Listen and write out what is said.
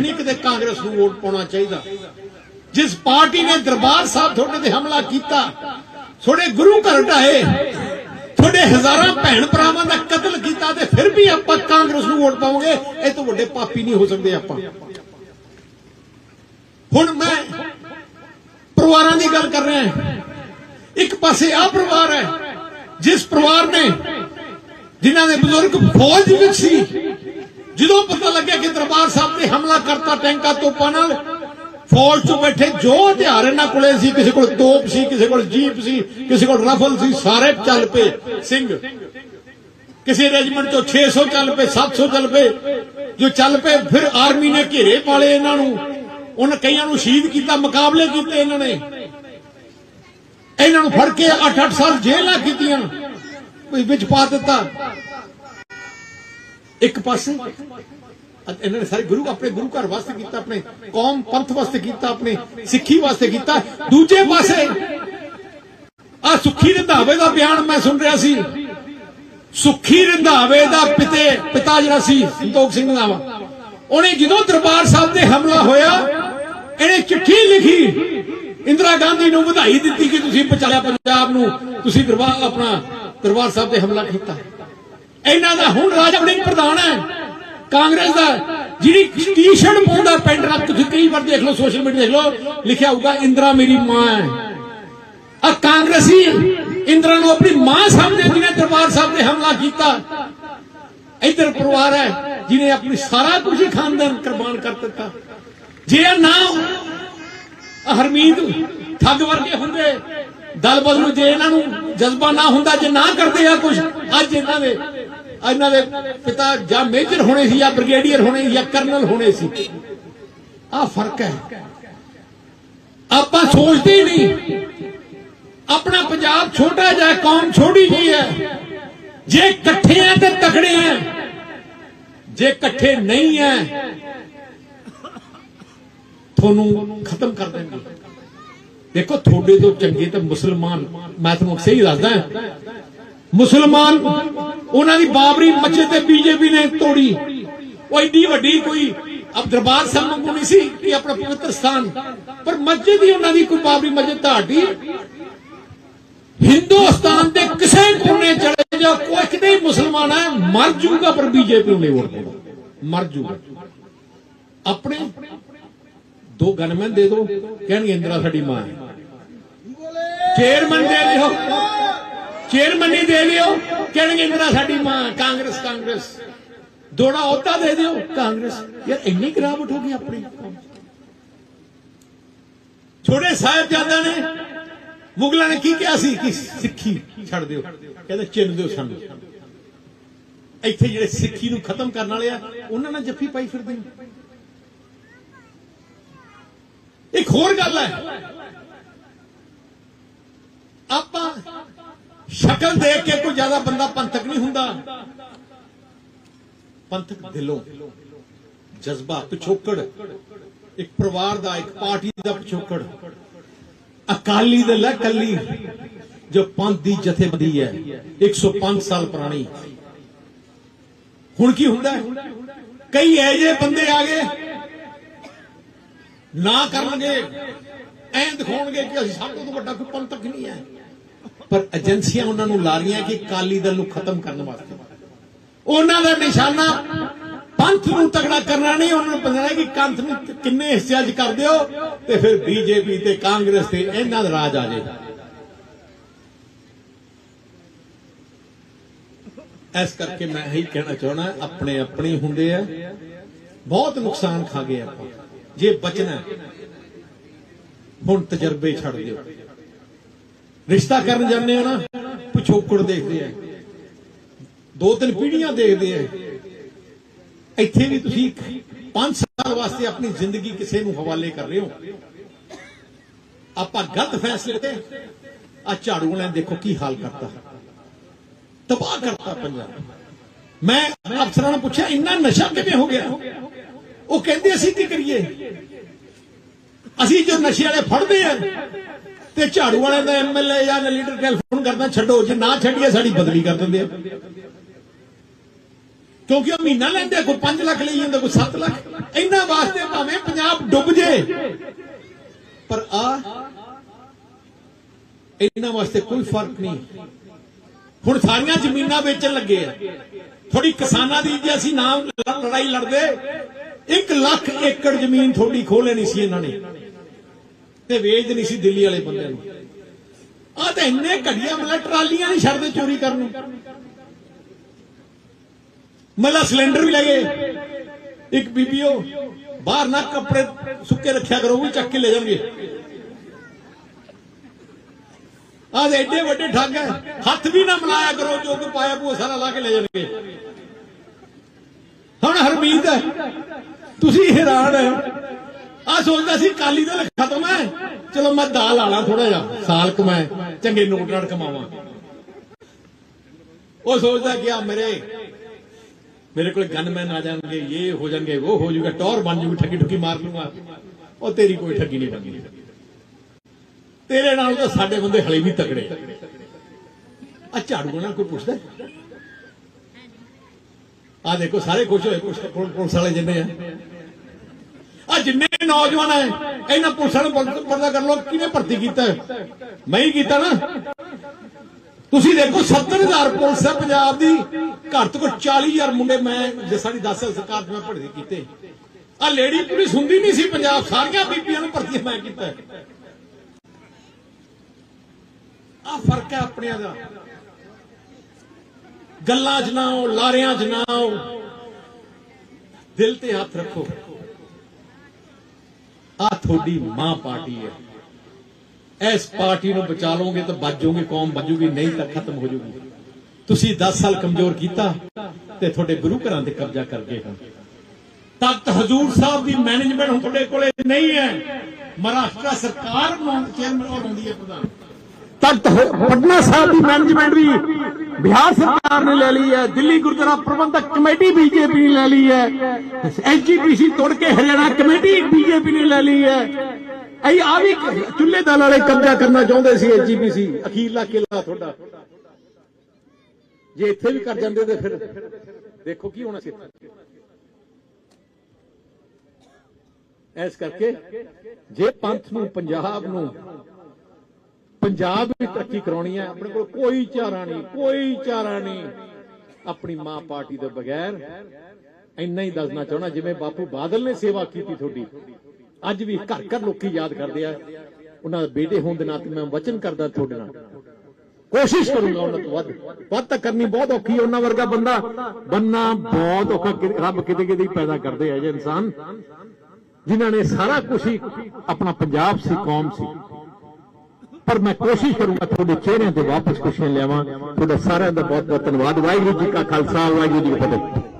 ਨਹੀਂ ਕਿਤੇ ਕਾਂਗਰਸ ਨੂੰ ਵੋਟ ਪਾਉਣਾ ਚਾਹੀਦਾ। ਜਿਸ ਪਾਰਟੀ ਨੇ ਦਰਬਾਰ ਸਾਹਿਬ ਤੁਹਾਡੇ ਤੇ ਹਮਲਾ ਕੀਤਾ, ਤੁਹਾਡੇ ਗੁਰੂ ਘਰ ਢਾਏ ਤੁਹਾਡੇ ਹਜ਼ਾਰਾਂ ਭੈਣ ਭਰਾਵਾਂ ਦਾ ਕਤਲ ਕੀਤਾ ਤੇ ਫਿਰ ਵੀ ਆਪਾਂ ਕਾਂਗਰਸ ਨੂੰ ਵੋਟ ਪਾਵਾਂਗੇ, ਇਹ ਤੋਂ ਵੱਡੇ ਪਾਪੀ ਨਹੀਂ ਹੋ ਸਕਦੇ ਆਪਾਂ। ਹੁਣ ਮੈਂ ਪਰਿਵਾਰਾਂ ਦੀ ਗੱਲ ਕਰ ਰਿਹਾ ਇੱਕ ਪਾਸੇ ਆ ਪਰਿਵਾਰ ਹੈ, ਜਿਸ ਪਰਿਵਾਰ ਨੇ, ਜਿਨ੍ਹਾਂ ਦੇ ਬਜ਼ੁਰਗ ਫੌਜ ਵਿੱਚ ਸੀ ਜਦੋਂ ਪਤਾ ਲੱਗਿਆ ਕਿ ਦਰਬਾਰ ਸਾਹਿਬ ਨੇ ਹਮਲਾ ਕਰਤਾ, ਟੈਂਕਾਂ ਤੋਪਾਂ ਨਾਲ ਫੌਜ ਤੋਂ ਬੈਠੇ ਜੋ ਹਥਿਆਰ ਇਹਨਾਂ ਕੋਲੇ ਸੀ, ਕਿਸੇ ਕੋਲ ਤੋਪ ਸੀ, ਕਿਸੇ ਕੋਲ ਜੀਪ ਸੀ, ਕਿਸੇ ਕੋਲ ਰਫਲ ਸੀ, ਸਾਰੇ ਚੱਲ ਪਏ। ਸਿੰਘ, ਕਿਸੇ ਰੈਜੀਮੈਂਟ ਤੋਂ 600 ਚੱਲ ਪਏ 700 ਚੱਲ ਪਏ। ਜੋ ਚੱਲ ਪਏ, ਫਿਰ ਆਰਮੀ ਨੇ ਘੇਰੇ ਪਾਲੇ ਇਹਨਾਂ ਨੂੰ। ਉਹਨਾਂ ਕਈਆਂ ਨੂੰ ਸ਼ਹੀਦ ਕੀਤਾ, ਮੁਕਾਬਲੇ ਕੀਤੇ ਇਹਨਾਂ ਨੇ। ਇਹਨਾਂ ਨੂੰ ਫੜ ਕੇ 8-8 ਸਾਲ ਜੇਲ੍ਹਾਂ ਕੀਤੀਆਂ ਵਿੱਚ ਪਾ ਦਿੱਤਾ। ਇੱਕ ਪਾਸੇ ਇਹਨਾਂ ਨੇ ਸਾਰੇ ਗੁਰੂ ਆਪਣੇ ਗੁਰੂ ਘਰ ਵਾਸਤੇ ਕੀਤਾ, ਆਪਣੇ ਕੌਮ ਪੰਥ ਵਾਸਤੇ ਕੀਤਾ, ਆਪਣੇ ਸਿੱਖੀ ਵਾਸਤੇ ਕੀਤਾ। ਦੂਜੇ ਪਾਸੇ ਆ ਸੁੱਖੀ ਰੰਧਾਵੇ ਦਾ ਬਿਆਨ ਮੈਂ ਸੁਣ ਰਿਹਾ ਸੀ। ਸੁੱਖੀ ਰੰਧਾਵੇ ਦਾ ਪਿਤੇ, ਪਿਤਾ ਜਿਹੜਾ ਸੀ, ਸੰਤੋਖ ਸਿੰਘ ਰੰਧਾਵਾ ਉਹਨੇ ਜਦੋਂ ਦਰਬਾਰ ਸਾਹਿਬ ਤੇ ਹਮਲਾ ਹੋਇਆ, ਇਹਨੇ ਚਿੱਠੀ ਲਿਖੀ, ਇੰਦਰਾ ਗਾਂਧੀ ਨੂੰ ਵਧਾਈ ਦਿੱਤੀ ਕਿ ਤੁਸੀਂ ਬਚਾਇਆ ਪੰਜਾਬ ਨੂੰ, ਤੁਸੀਂ ਦਰਬਾਰ, ਆਪਣਾ ਦਰਬਾਰ ਸਾਹਿਬ ਤੇ ਹਮਲਾ ਕੀਤਾ। ਇਹਨਾਂ ਦਾ ਹੁਣ ਰਾਜਾ ਵੜਿੰਗ ਪ੍ਰਧਾਨ ਹੈ। ਕਾਂਗਰਸ ਦਾ। ਜਿਹੜੀ ਟੀ-ਸ਼ਰਟ ਪਾਉਂਦਾ ਪੈਂਟ ਰੱਖ ਤੁਸੀਂ ਕਈ ਵਾਰ ਦੇਖ ਲਓ ਸੋਸ਼ਲ ਮੀਡੀਆ ਦੇਖ ਲਓ, ਲਿਖਿਆ ਹੋਊਗਾ, ਇੰਦਰਾ ਮੇਰੀ ਮਾਂ ਹੈ। ਆ ਕਾਂਗਰਸੀ ਇੰਦਰਾ ਨੂੰ ਆਪਣੀ ਮਾਂ ਸਮਝਦੇ, ਜਿਹਨੇ ਦਰਬਾਰ ਸਾਹਿਬ ਤੇ ਹਮਲਾ ਕੀਤਾ। ਇੱਧਰ ਪਰਿਵਾਰ ਹੈ, ਜਿਹਨੇ ਆਪਣੀ ਸਾਰਾ ਕੁਝ ਹੀ ਖਾਨਦਾਨ ਕੁਰਬਾਨ ਕਰ ਦਿੱਤਾ। ਜੇ ਨਾ ਹਰਮੀਤ ਠੱਗ ਵਰਗੇ ਹੁੰਦੇ, ਦਲ ਬਦਲ ਨੂੰ ਜੇ ਇਹਨਾਂ ਨੂੰ ਜਜ਼ਬਾ ਨਾ ਹੁੰਦਾ, ਜੇ ਨਾ ਕਰਦੇ ਆ ਕੁਝ, ਅੱਜ ਇਹਨਾਂ ਦੇ ਇਹਨਾਂ ਦੇ ਪਿਤਾ ਜਾਂ ਮੇਜਰ ਹੋਣੇ ਸੀ ਜਾਂ ਬ੍ਰਿਗੇਡੀਅਰ ਹੋਣੇ ਜਾਂ ਕਰਨਲ ਹੋਣੇ ਸੀ। ਆ ਫ਼ਰਕ ਹੈ। ਆਪਾਂ ਸੋਚਦੇ ਨਹੀਂ। ਆਪਣਾ ਪੰਜਾਬ ਛੋਟਾ ਜਿਹਾ, ਕੌਮ ਛੋਟੀ ਜੀ ਹੈ। ਜੇ ਇਕੱਠੇ ਆ ਤੇ ਤਕੜੇ ਆ। ਜੇ ਇਕੱਠੇ ਨਹੀਂ ਆ, ਤੁਹਾਨੂੰ ਖਤਮ ਕਰ ਦੇਣਗੇ। ਦੇਖੋ, ਤੁਹਾਡੇ ਤੋਂ ਚੰਗੇ ਤਾਂ ਮੁਸਲਮਾਨ, ਮੈਂ ਤੁਹਾਨੂੰ ਸਹੀ ਦੱਸਦਾ। ਮੁਸਲਮਾਨ ਉਹਨਾਂ ਦੀ ਬਾਬਰੀ ਮਸਜਿਦ ਤੇ ਬੀਜੇਪੀ ਨੇ ਤੋੜੀ। ਉਹ ਏਡੀ ਵੱਡੀ ਕੋਈ ਅਬ ਦਰਬਾਰ ਸਾਹਿਬ ਨੂੰ ਨਹੀਂ ਸੀ ਕਿ ਆਪਣਾ ਪਵਿੱਤਰ ਸਥਾਨ। ਪਰ ਮਸਜਿਦ ਹੀ ਉਹਨਾਂ ਦੀ ਕੋਈ ਬਾਬਰੀ ਮਸਜਿਦ ਢਾਟੀ ਹਿੰਦੁਸਤਾਨ ਦੇ ਕਿਸੇ ਕੋਨੇ ਚਲੇ ਜਾ, ਕੋਈ ਕਿਤੇ ਮੁਸਲਮਾਨ ਹੈ, ਮਰ ਜੂਗਾ, ਪਰ ਬੀਜੇਪੀ ਨੂੰ ਨਹੀਂ ਵੋਟ ਪਾਉਣਾ ਮਰ ਜੂਗਾ। ਆਪਣੇ ਦੋ ਗਨਮੈਨ ਦੇ ਦੋ ਕਹਿਣਗੇ ਇੰਦਰਾ ਸਾਡੀ ਮਾਂ ਹੈ। ਚੇਅਰਮੈਨ ਦੇ ਦਿਓ। ਚੇਅਰਮੈਨ ਹੀ ਦੇ ਦਿਓ। ਕਹਿਣਗੇ ਇੰਦਰਾ ਸਾਡੀ ਮਾਂ, ਕਾਂਗਰਸ ਕਾਂਗਰਸ। ਦੋੜਾ ਅਹੁਦਾ ਦੇ ਦਿਓ, ਕਾਂਗਰਸ। ਯਾਰ ਇੰਨੀ ਗਿਰਾਵਟ ਹੋ ਗਈ ਆਪਣੀ। ਛੋਟੇ ਸਾਹਿਬਜ਼ਾਦਿਆਂ ਨੇ ਮੁਗਲਾਂ ਨੇ ਕੀ ਕਿਹਾ ਸੀ? ਕਿ ਸਿੱਖੀ ਛੱਡ ਦਿਓ। ਕਹਿੰਦੇ ਚਿੰਨ ਦਿਓ ਸਾਨੂੰ। ਇੱਥੇ ਜਿਹੜੇ ਸਿੱਖੀ ਨੂੰ ਖਤਮ ਕਰਨ ਵਾਲੇ ਆ, ਉਹਨਾਂ ਨਾਲ ਜੱਫੀ ਪਾਈ ਫਿਰਦੇ ਨੇ। ਇੱਕ ਹੋਰ ਗੱਲ ਹੈ ਆਪਾਂ ਸ਼ਕਲ ਦੇਖ ਕੇ ਕੋਈ ਜ਼ਿਆਦਾ ਬੰਦਾ ਪੰਥਕ ਨਹੀਂ ਹੁੰਦਾ। ਪੰਥਕ ਦਿਲੋਂ ਜਜ਼ਬਾ ਪਿਛੋਕੜ, ਇੱਕ ਪਰਿਵਾਰ ਦਾ, ਇੱਕ ਪਾਰਟੀ ਦਾ ਪਿਛੋਕੜ। ਅਕਾਲੀ ਦਲ ਹੈ ਕੱਲੀ, ਜੋ ਪੰਥ ਦੀ ਜਥੇਬੰਦੀ ਹੈ 105 ਸਾਲ ਪੁਰਾਣੀ। ਹੁਣ ਕੀ ਹੁੰਦਾ ਹੈ? ਕਈ ਐਜੇ ਬੰਦੇ ਆ ਗਏ, ਨਾ ਕਰਨਗੇ, ਐਂ ਦਿਖਾਉਣਗੇ ਕਿ ਅਸੀਂ ਸਭ ਤੋਂ ਵੱਡਾ ਕੋਈ ਪੰਥਕ ਨਹੀਂ ਹੈ। ਪਰ ਏਜੰਸੀਆਂ ਉਹਨਾਂ ਨੂੰ ਲਾ ਰਹੀਆਂ ਕਿ ਕਾਲੀ ਦਲ ਨੂੰ ਖਤਮ ਕਰਨ ਵਾਸਤੇ। ਉਹਨਾਂ ਦਾ ਨਿਸ਼ਾਨਾ ਪੰਥ ਨੂੰ ਤਗੜਾ ਕਰਨਾ ਨਹੀਂ, ਉਹਨਾਂ ਨੂੰ ਪਤਾ ਹੈ ਕਿ ਕੰਥ ਨੂੰ ਕਿੰਨੇ ਹਿੱਸਿਆਂ 'ਚ ਕਰ ਦਿਓ ਤੇ ਫਿਰ ਬੀਜੇਪੀ ਤੇ ਕਾਂਗਰਸ ਤੇ ਇਹਨਾਂ ਦਾ ਰਾਜ ਆ ਜਾਏਗਾ ਇਸ ਕਰਕੇ ਮੈਂ ਇਹੀ ਕਹਿਣਾ ਚਾਹਣਾ ਆਪਣੇ ਆਪਣੇ ਹੁੰਦੇ ਆ, ਬਹੁਤ ਨੁਕਸਾਨ ਖਾ ਗਏ ਆਪਾਂ। ਜੇ ਬਚਣਾ ਹੁਣ ਤਜਰਬੇ ਛੱਡ ਦਿਓ। ਰਿਸ਼ਤਾ ਕਰਨ ਜਾਂਦੇ ਆ ਨਾ, ਪਿਛੋਕੜ ਦੇਖਦੇ ਆ। ਦੋ ਤਿੰਨ ਪੀੜ੍ਹੀਆਂ ਦੇਖਦੇ ਆ। ਇੱਥੇ ਵੀ ਤੁਸੀਂ 5 ਸਾਲ ਵਾਸਤੇ ਆਪਣੀ ਜ਼ਿੰਦਗੀ ਕਿਸੇ ਨੂੰ ਹਵਾਲੇ ਕਰ ਰਹੇ ਹੋ। ਆਪਾਂ ਗਲਤ ਫੈਸਲੇ ਤੇ ਆ ਝਾੜੂ ਵਾਲਿਆਂ ਨੇ ਦੇਖੋ ਕੀ ਹਾਲ ਕਰਤਾ। ਤਬਾਹ ਕਰਤਾ ਪੰਜਾਬ। ਮੈਂ ਅਫਸਰਾਂ ਨੂੰ ਪੁੱਛਿਆ, ਇੰਨਾ ਨਸ਼ਾ ਕਿਵੇਂ ਹੋ ਗਿਆ? ਉਹ ਕਹਿੰਦੇ ਅਸੀਂ ਕੀ ਕਰੀਏ? ਅਸੀਂ ਜੋ ਨਸ਼ੇ ਵਾਲੇ ਫੜਦੇ ਆ ਤੇ ਝਾੜੂ ਵਾਲਿਆਂ ਦਾ ਐਮਐਲਏ ਜਾਂ ਲੀਡਰ ਟੈਲੀਫੋਨ ਕਰਦਾ, ਛੱਡੋ, ਜੇ ਨਾ ਛੱਡੀਏ ਸਾਡੀ ਬਦਲੀ ਕਰ ਦਿੰਦੇ ਆ। ਕਿਉਂਕਿ ਉਹ ਮਹੀਨਾ ਲੈਂਦੇ ਕੋਈ 5 ਲੱਖ ਲਈ ਜਾਂਦਾ, ਕੋਈ 7 ਲੱਖ। ਇਹਨਾਂ ਵਾਸਤੇ ਭਾਵੇਂ ਪੰਜਾਬ ਡੁੱਬ ਜੇ। ਪਰ ਆ, ਇਹਨਾਂ ਵਾਸਤੇ ਕੋਈ ਫ਼ਰਕ ਨਹੀਂ। ਹੁਣ ਸਾਰੀਆਂ ਜ਼ਮੀਨਾਂ ਵੇਚਣ ਲੱਗੇ ਆ। ਥੋੜੀ ਕਿਸਾਨਾਂ ਦੀ ਜੇ ਅਸੀਂ ਨਾਮ ਲੜਾਈ ਲੜਦੇ 1 ਲੱਖ ਏਕੜ ਜ਼ਮੀਨ ਥੋੜੀ ਖੋਹ ਲੈਣੀ ਸੀ ਇਹਨਾਂ ਨੇ। ਤੇ ਵੇਚ ਦੇਣੀ ਸੀ ਦਿੱਲੀ ਵਾਲੇ ਬੰਦਿਆਂ ਨੂੰ। ਆ ਤਾਂ ਇੰਨੇ ਘੜੀਆਂ ਮਤਲਬ ਟਰਾਲੀਆਂ ਨਹੀਂ ਛੱਡਦੇ ਚੋਰੀ ਕਰਨ ਨੂੰ। ਮਤਲਬ ਸਿਲੰਡਰ ਵੀ ਲਗੇ ਇੱਕ ਬੀਬੀਓ, ਬਾਹਰ ਨਾ ਕੱਪੜੇ ਸੁੱਕੇ ਰੱਖਿਆ ਕਰੋ, ਉਹ ਚੱਕ ਕੇ ਲੈ ਜਾਣਗੇ। ਆਹ ਦੇ ਐਡੇ ਵੱਡੇ ਠੱਗ ਹੈ ਹੱਥ ਵੀ ਨਾ ਮਿਲਾਇਆ ਕਰੋ, ਜੋ ਕਿ ਪਾਇਆ ਪੂਆ ਸਾਰਾ ਲਾ ਕੇ ਲੈ ਜਾਣਗੇ। ਹੁਣ ਹਰਮੀਤ ਹੈ, ਤੁਸੀਂ ਹੈਰਾਨ ਹੈ ਆ ਸੋਚਦਾ ਸੀ ਕਾਲੀ ਦਲ ਖਤਮ ਹੈ। ਚਲੋ ਮੈਂ ਦਾਲ ਆਲਾ ਥੋੜਾ ਜਿਹਾ। ਸਾਲ ਕਮਾਏ ਚੰਗੇ ਨੋਟ ਨਾਲ ਕਮਾਵਾਂ। ਉਹ ਸੋਚਦਾ ਕਿ ਮੇਰੇ ਮੇਰੇ ਕੋਲ ਗਨਮੈਨ ਆ ਜਾਣਗੇ, ਇਹ ਹੋ ਜਾਣਗੇ, ਉਹ ਹੋ ਜਾਊਗਾ, ਟੌਰ ਬਣ ਜੂਗੀ ਠੱਗੀ ਠੁੱਕੀ ਮਾਰ ਲੂਗਾ ਉਹ ਤੇਰੀ ਕੋਈ ਠੱਗੀ ਨਹੀਂ ਠੱਗੀ। ਤੇਰੇ ਨਾਲ ਤਾਂ ਸਾਡੇ ਬੰਦੇ ਹਲੇ ਵੀ ਤਕੜੇ। ਆ ਝਾੜੂ ਨਾਲ ਕੋਈ ਪੁੱਛਦਾ? ਆ ਦੇਖੋ, ਸਾਰੇ ਖੁਸ਼ ਹੋਏ, ਪੁਲਿਸ ਪੁਲਿਸ ਵਾਲੇ ਜਿੰਨੇ ਆ। ਆ ਜਿੰਨੇ ਨੌਜਵਾਨ ਹੈ, ਇਹਨਾਂ ਪੁਲਿਸਾਂ ਨੂੰ ਪਤਾ ਕਰ ਲੋ ਕਿਹਨੇ ਭਰਤੀ ਕੀਤਾ ਮੈਂ ਹੀ ਕੀਤਾ ਨਾ। ਤੁਸੀਂ ਦੇਖੋ 70000 ਪੁਲਿਸ ਹੈ ਪੰਜਾਬ ਦੀ। ਘੱਟ ਤੋਂ ਘੱਟ 40000 ਮੁੰਡੇ ਮੈਂ, ਜੇ ਸਾਡੀ 10 ਸਾਲ ਸਰਕਾਰ 'ਚ ਮੈਂ ਭਰਤੀ ਕੀਤੇ। ਆ ਲੇਡੀ ਪੁਲਿਸ ਹੁੰਦੀ ਨਹੀਂ ਸੀ ਪੰਜਾਬ, ਸਾਰੀਆਂ ਬੀਬੀਆਂ ਨੂੰ ਭਰਤੀ ਮੈਂ ਕੀਤਾ ਆ ਫ਼ਰਕ ਹੈ ਆਪਣਿਆਂ ਦਾ। ਗੱਲਾਂ 'ਚ ਨਾ ਆਓ, ਲਾਰਿਆਂ 'ਚ ਨਾ ਆਓ। ਦਿਲ ਤੇ ਹੱਥ ਰੱਖੋ। ਆ ਤੁਹਾਡੀ ਮਾਂ ਪਾਰਟੀ ਹੈ। ਇਸ ਪਾਰਟੀ ਨੂੰ ਬਚਾ ਲਓਗੇ ਤਾਂ ਬਚ ਜਾਓਗੇ, ਕੌਮ ਬਚੂਗੀ ਨਹੀਂ ਤਾਂ ਖਤਮ ਹੋ ਜਾਊਗੀ। ਤੁਸੀਂ 10 ਸਾਲ ਕਮਜ਼ੋਰ ਕੀਤਾ ਤੇ ਤੁਹਾਡੇ ਗੁਰੂ ਘਰਾਂ ਤੇ ਕਬਜ਼ਾ ਕਰ ਗਏ ਹਨ ਤਖਤ ਹਜ਼ੂਰ ਸਾਹਿਬ ਦੀ ਮੈਨੇਜਮੈਂਟ ਹੁਣ ਤੁਹਾਡੇ ਕੋਲੇ ਨਹੀਂ ਹੈ। ਮਹਾਰਾਸ਼ਟਰ ਸਰਕਾਰ ਨੂੰ ਚੇਅਰਮੈਨ ਉਹ ਹੈ ਪ੍ਰਧਾਨ। ਤਖਤ ਪਟਨਾ ਸਾਹਿਬ ਦੀ ਮੈਨੇਜਮੈਂਟ ਵੀ ਬਿਹਾਰ ਸਰਕਾਰ ਨੇ ਲੈ ਲਈ ਹੈ, ਦਿੱਲੀ ਗੁਰਦੁਆਰਾ ਪ੍ਰਬੰਧਕ ਕਮੇਟੀ ਬੀਜੇਪੀ ਨੇ ਲੈ ਲਈ ਹੈ ਐਸਜੀਪੀਸੀ ਤੋੜ ਕੇ ਹਰਿਆਣਾ ਕਮੇਟੀ ਬੀਜੇਪੀ ਨੇ ਲੈ ਲਈ ਹੈ। ਅਈ ਆ ਵੀ ਚੁੱਲ੍ਹੇ ਦਲ ਵਾਲੇ ਕਬਜ਼ਾ ਕਰਨਾ ਚਾਹੁੰਦੇ ਸੀ ਐਸਜੀਪੀਸੀ ਅਖੀਰਲਾ ਕਿਲਾ ਤੁਹਾਡਾ। ਜੇ ਇੱਥੇ ਵੀ ਕਰ ਜਾਂਦੇ ਤੇ ਫਿਰ ਦੇਖੋ ਕੀ ਹੋਣਾ ਸੀ ਇਸ ਕਰਕੇ ਜੇ ਪੰਥ ਨੂੰ, ਪੰਜਾਬ ਨੂੰ ਪੰਜਾਬ ਵੀ ਤਰੱਕੀ ਕਰਾਉਣੀ ਹੈ, ਆਪਣੇ ਕੋਲ ਕੋਈ ਚਾਰਾ ਨਹੀਂ, ਕੋਈ ਚਾਰਾ ਨਹੀਂ। ਆਪਣੀ ਮਾਂ ਪਾਰਟੀ ਦੇ ਬਗੈਰ ਇੰਨਾ ਹੀ ਦੱਸਣਾ ਚਾਹਣਾ ਜਿਵੇਂ ਬਾਪੂ ਬਾਦਲ ਨੇ ਸੇਵਾ ਕੀਤੀ ਤੁਹਾਡੀ। ਅੱਜ ਵੀ ਘਰ ਘਰ ਲੋਕੀ ਯਾਦ ਕਰਦੇ ਆ, ਉਹਨਾਂ ਦੇ ਬੇਟੇ ਹੋਣ ਦੇ ਨਾਤੇ ਮੈਂ ਵਚਨ ਕਰਦਾ ਤੁਹਾਡੇ ਨਾਲ। ਕੋਸ਼ਿਸ਼ ਕਰੂੰਗਾ ਉਹਨਾਂ ਤੋਂ ਵੱਧ। ਵੱਧ ਤਾਂ ਕਰਨੀ ਬਹੁਤ ਔਖੀ ਉਹਨਾਂ ਵਰਗਾ ਬੰਦਾ ਬੰਨਾ ਬਹੁਤ ਔਖਾ ਰੱਬ ਕਿਤੇ ਕਿਤੇ ਹੀ ਪੈਦਾ ਕਰਦੇ ਆ ਜੇ ਇਨਸਾਨ, ਜਿਨ੍ਹਾਂ ਨੇ ਸਾਰਾ ਕੁਝ ਹੀ ਆਪਣਾ ਪੰਜਾਬ ਸੀ, ਕੌਮ ਸੀ। ਪਰ ਮੈਂ ਕੋਸ਼ਿਸ਼ ਕਰੂੰਗਾ ਤੁਹਾਡੇ ਚਿਹਰਿਆਂ ਤੇ ਵਾਪਸ ਖੁਸ਼ੀਆਂ ਲਿਆਵਾਂ। ਤੁਹਾਡਾ ਸਾਰਿਆਂ ਦਾ ਬਹੁਤ ਬਹੁਤ ਧੰਨਵਾਦ। ਵਾਹਿਗੁਰੂ ਜੀ ਕਾ ਖਾਲਸਾ, ਵਾਹਿਗੁਰੂ ਜੀ ਕੀ ਫਤਿਹ।